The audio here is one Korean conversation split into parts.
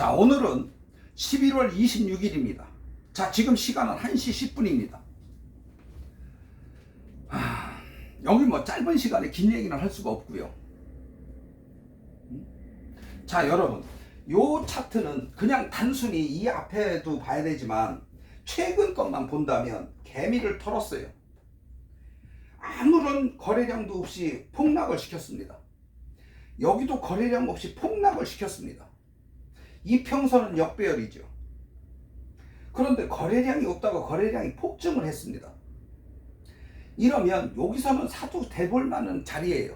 자, 오늘은 11월 26일입니다. 자, 지금 시간은 1시 10분입니다. 여기 뭐 짧은 시간에 긴 얘기는 할 수가 없고요. 음? 자, 여러분. 요 차트는 그냥 단순히 이 앞에도 봐야 되지만 최근 것만 본다면 개미를 털었어요. 아무런 거래량도 없이 폭락을 시켰습니다. 여기도 거래량 없이 폭락을 시켰습니다. 이평선은 역배열이죠. 그런데 거래량이 없다가 거래량이 폭증을 했습니다. 이러면 여기서는 사도 대볼 만한 자리예요.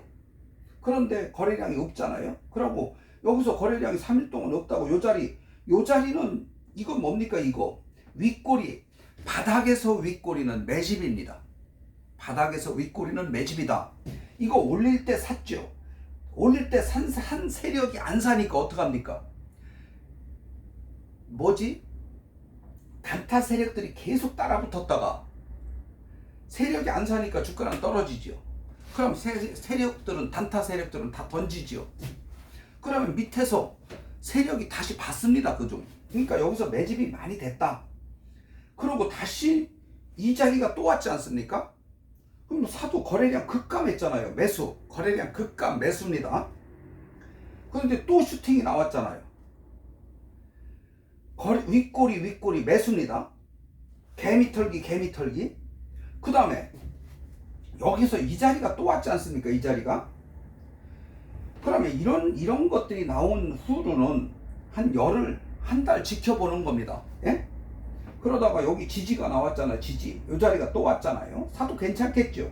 그런데 거래량이 없잖아요. 그러고 여기서 거래량이 3일 동안 없다고 요 자리, 요 자리는 이건 뭡니까 이거? 윗꼬리, 바닥에서 윗꼬리는 매집입니다. 바닥에서 윗꼬리는 매집이다. 이거 올릴 때 샀죠. 올릴 때 산 한 세력이 안 사니까 어떡합니까? 뭐지? 단타 세력들이 계속 따라붙었다가 세력이 안 사니까 주가는 떨어지죠. 그럼 세, 세력들은 단타 세력들은 다 던지죠. 그러면 밑에서 세력이 다시 받습니다. 그중. 그러니까 여기서 매집이 많이 됐다. 그러고 다시 이 자리가 또 왔지 않습니까? 그럼 사도 거래량 급감했잖아요. 매수. 거래량 급감 매수입니다. 그런데 또 슈팅이 나왔잖아요. 거리, 윗꼬리 윗꼬리 매수입니다. 개미 털기 개미 털기. 그 다음에 여기서 이 자리가 또 왔지 않습니까? 이 자리가. 그러면 이런 이런 것들이 나온 후로는 한 열흘 한 달 지켜보는 겁니다. 예? 그러다가 여기 지지가 나왔잖아요. 지지. 이 자리가 또 왔잖아요. 사도 괜찮겠죠.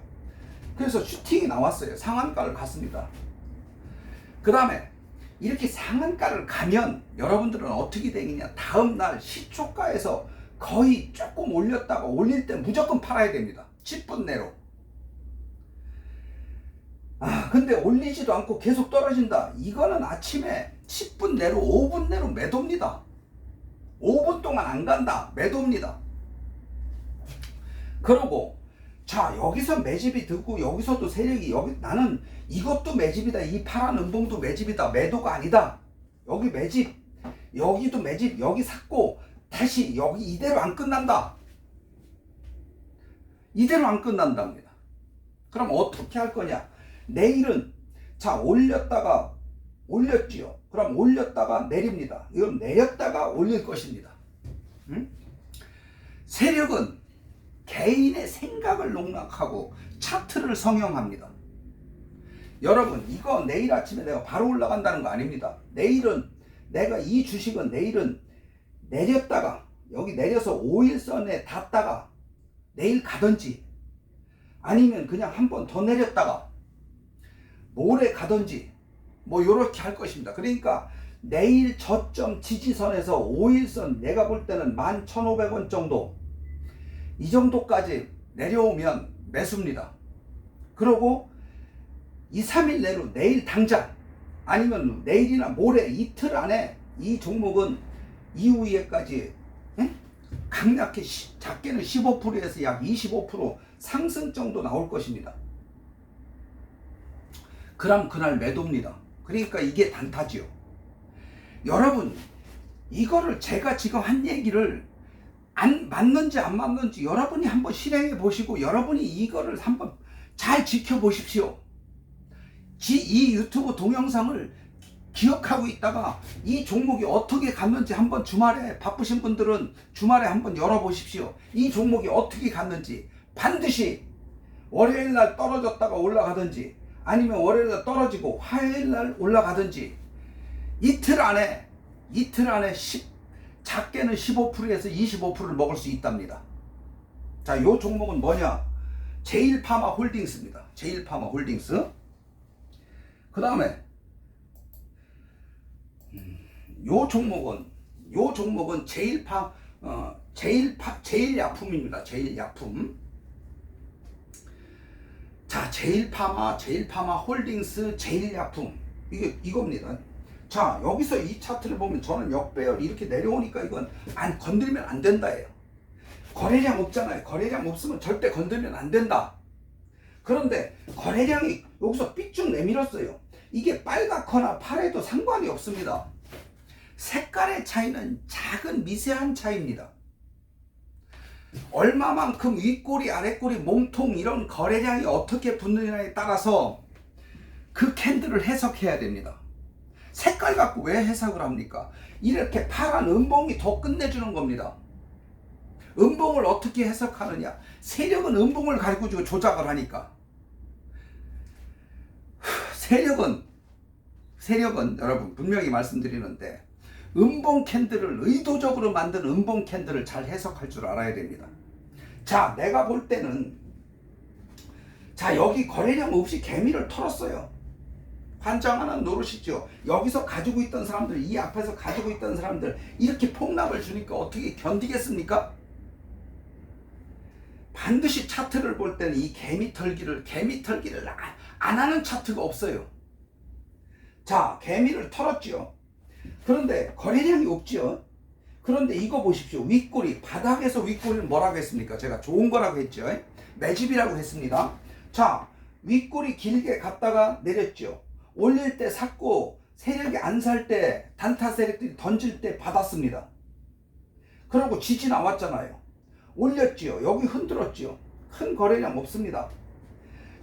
그래서 슈팅이 나왔어요. 상한가를 갔습니다. 그 다음에 이렇게 상한가를 가면 여러분들은 어떻게 되느냐. 다음날 시초가에서 거의 조금 올렸다가 올릴 때 무조건 팔아야 됩니다. 10분 내로. 아, 근데 올리지도 않고 계속 떨어진다. 이거는 아침에 10분 내로, 5분 내로 매도입니다. 5분 동안 안 간다. 매도입니다. 그러고, 자, 여기서 매집이 듣고, 여기서도 세력이, 여기, 나는 이것도 매집이다. 이 파란 은봉도 매집이다. 매도가 아니다. 여기 매집, 여기도 매집, 여기 샀고, 다시 여기 이대로 안 끝난다. 이대로 안 끝난답니다. 그럼 어떻게 할 거냐? 내일은 자 올렸다가 올렸지요. 그럼 올렸다가 내립니다. 이건 내렸다가 올릴 것입니다. 응? 세력은 개인의 생각을 농락하고 차트를 성형합니다. 여러분 이거 내일 아침에 내가 바로 올라간다는 거 아닙니다. 내일은 내가 이 주식은 내일은 내렸다가 여기 내려서 5일선에 닿다가 내일 가든지 아니면 그냥 한 번 더 내렸다가 모레 가든지 뭐 요렇게 할 것입니다. 그러니까 내일 저점 지지선에서 5일선 내가 볼 때는 11,500원 정도 이 정도까지 내려오면 매수입니다. 그러고 2, 3일 내로 내일 당장 아니면 내일이나 모레 이틀 안에 이 종목은 이후에까지 강력히 작게는 15%에서 약 25% 상승 정도 나올 것입니다. 그럼 그날 매도입니다. 그러니까 이게 단타지요. 여러분, 이거를 제가 지금 한 얘기를 안 맞는지 안 맞는지 여러분이 한번 실행해 보시고 여러분이 이거를 한번 잘 지켜보십시오. 이 유튜브 동영상을 기억하고 있다가 이 종목이 어떻게 갔는지 한번 주말에 바쁘신 분들은 주말에 한번 열어보십시오. 이 종목이 어떻게 갔는지 반드시 월요일 날 떨어졌다가 올라가든지 아니면 월요일 날 떨어지고 화요일 날 올라가든지 이틀 안에 이틀 안에 10 작게는 15%에서 25%를 먹을 수 있답니다. 자, 요 종목은 뭐냐? 제일파마 홀딩스입니다. 제일파마 홀딩스. 그 다음에 요 종목은 요 종목은 제일파 어 제일파 제일약품입니다. 제일약품. 자, 제일파마, 제일파마 홀딩스, 제일약품. 이게 이겁니다. 자, 여기서 이 차트를 보면 저는 역배열 이렇게 내려오니까 이건 안 건들면 안 된다예요. 거래량 없잖아요. 거래량 없으면 절대 건들면 안 된다. 그런데 거래량이 여기서 삐쭉 내밀었어요. 이게 빨갛거나 파래도 상관이 없습니다. 색깔의 차이는 작은 미세한 차이입니다. 얼마만큼 윗꼬리, 아랫꼬리, 몸통 이런 거래량이 어떻게 붙느냐에 따라서 그 캔들을 해석해야 됩니다. 색깔 갖고 왜 해석을 합니까? 이렇게 파란 음봉이 더 끝내주는 겁니다. 음봉을 어떻게 해석하느냐? 세력은 음봉을 가지고 조작을 하니까. 세력은 세력은 여러분 분명히 말씀드리는데 음봉 캔들을 의도적으로 만든 음봉 캔들을 잘 해석할 줄 알아야 됩니다. 자, 내가 볼 때는 자 여기 거래량 없이 개미를 털었어요. 환장하는 노릇이죠. 여기서 가지고 있던 사람들, 이 앞에서 가지고 있던 사람들 이렇게 폭락을 주니까 어떻게 견디겠습니까? 반드시 차트를 볼 때는 이 개미 털기를 개미 털기를 안, 안 하는 차트가 없어요. 자, 개미를 털었죠. 그런데 거래량이 없죠. 그런데 이거 보십시오. 윗꼬리 바닥에서 윗꼬리는 뭐라고 했습니까? 제가 좋은 거라고 했죠. 매집이라고 했습니다. 자, 윗꼬리 길게 갔다가 내렸죠. 올릴 때 샀고 세력이 안 살 때 단타 세력들이 던질 때 받았습니다. 그러고 지지 나왔잖아요. 올렸지요. 여기 흔들었지요. 큰 거래량 없습니다.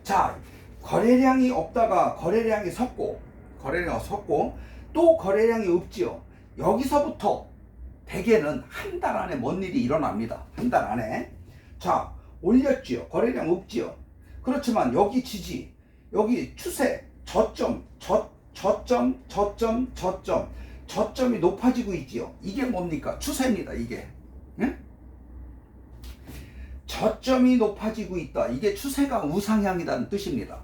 자, 거래량이 없다가 거래량이 섰고 거래량이 섰고 또 거래량이 없지요. 여기서부터 대개는 한 달 안에 뭔 일이 일어납니다. 한 달 안에. 자, 올렸지요. 거래량 없지요. 그렇지만 여기 지지, 여기 추세, 저점, 저, 저점, 저점, 저점, 저점이 높아지고 있지요. 이게 뭡니까? 추세입니다. 이게. 응? 저점이 높아지고 있다. 이게 추세가 우상향이라는 뜻입니다.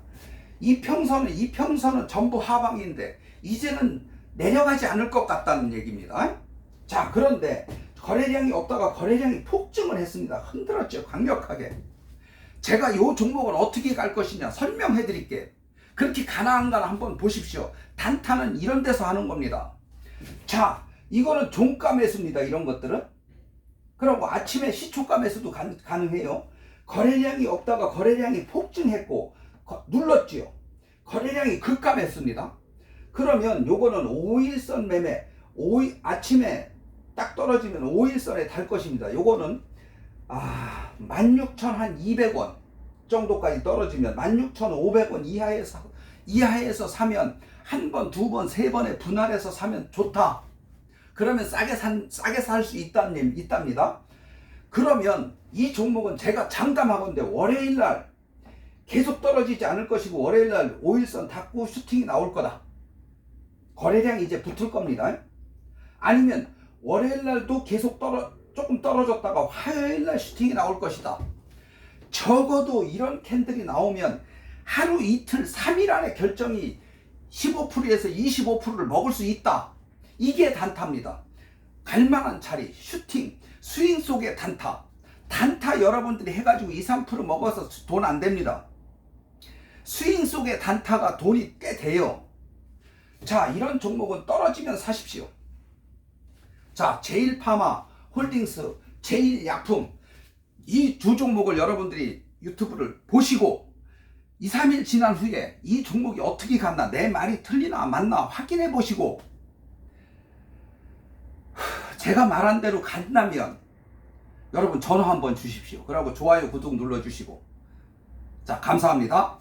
이 평선은 이 평선은 전부 하방인데 이제는 내려가지 않을 것 같다는 얘기입니다. 자, 그런데 거래량이 없다가 거래량이 폭증을 했습니다. 흔들었죠. 강력하게. 제가 이 종목을 어떻게 갈 것이냐 설명해 드릴게요. 그렇게 가나한가 한번 보십시오. 단타는 이런 데서 하는 겁니다. 자, 이거는 종가 매수입니다. 이런 것들은. 그리고 아침에 시초가 매수도 가, 가능해요. 거래량이 없다가 거래량이 폭증했고 거, 눌렀지요. 거래량이 매수입니다. 그러면 요거는 5일선 매매 5일, 아침에 딱 떨어지면 5일선에 달 것입니다. 요거는 아, 16,200원 정도까지 떨어지면 16,500원 이하에서 이하에서 사면 한 번, 두 번, 세 번에 분할해서 사면 좋다. 그러면 싸게 산 싸게 살 수 있다는 있답니다. 그러면 이 종목은 제가 장담하건데 월요일 날 계속 떨어지지 않을 것이고 월요일 날 5일선 닫고 슈팅이 나올 거다. 거래량이 이제 붙을 겁니다. 아니면 월요일 날도 계속 떨어 조금 떨어졌다가 화요일 날 슈팅이 나올 것이다. 적어도 이런 캔들이 나오면 하루 이틀 3일 안에 결정이 15%에서 25%를 먹을 수 있다. 이게 단타입니다. 갈만한 자리, 슈팅, 스윙 속의 단타. 단타 여러분들이 해가지고 2, 3% 먹어서 돈 안 됩니다. 스윙 속의 단타가 돈이 꽤 돼요. 자, 이런 종목은 떨어지면 사십시오. 자, 제일파마, 홀딩스, 제일약품. 이 두 종목을 여러분들이 유튜브를 보시고 2, 3일 지난 후에 이 종목이 어떻게 갔나, 내 말이 틀리나 맞나 확인해 보시고 제가 말한 대로 간다면 여러분 전화 한번 주십시오. 그리고 좋아요, 구독 눌러주시고 자 감사합니다.